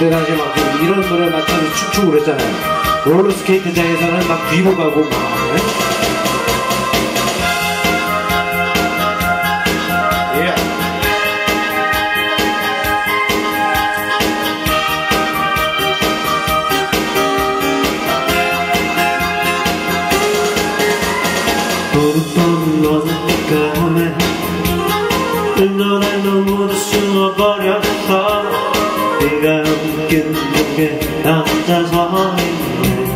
당시 막 이런 노래 맞춰서 춤추고 그랬잖아요. 롤러스케이트장에서는 막 뒤로 가고 막. 네? 예. 뻔뻔 너니까 오네 그 너를 너무도 숨어버렸어 네가 웃긴 게 앉아서 있네.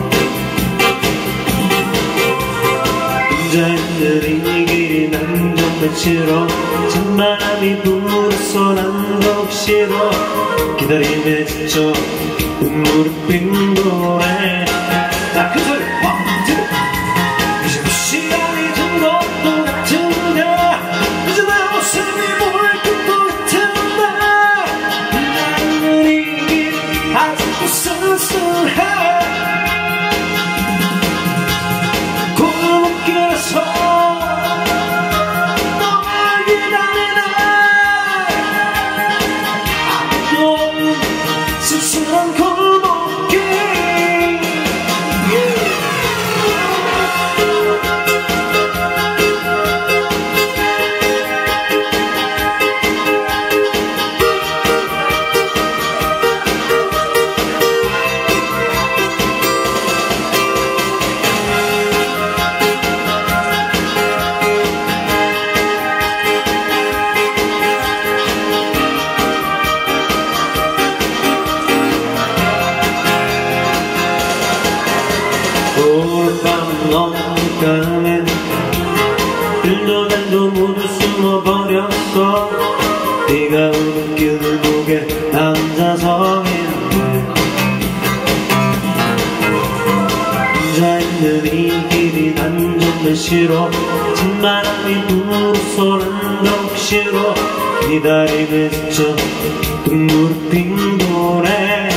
혼자 있는 이 길이 난 정말 싫어 찬바람이 불어서 난 더욱 싫어 기다림에 지쳐 눈물이 빙도네 아직도 달도 모두 숨어버렸어 네가 우는 길목에 앉아서 있네 혼자 있는 이 길이 난 정말 싫어. 찬바람이 불어서 난 더욱 싫어. 기다림에 지쳐 눈물이 빙도네.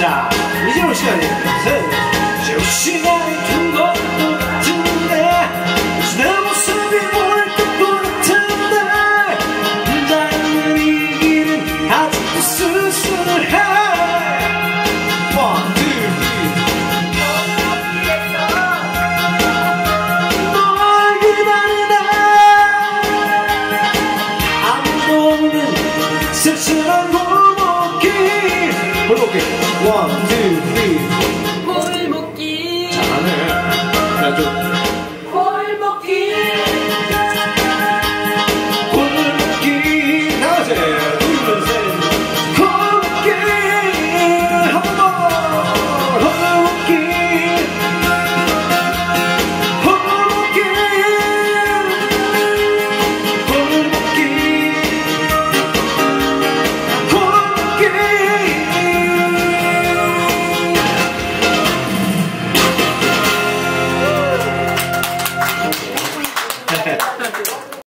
자 이제 올 시간이에요. 셋 One, two, three.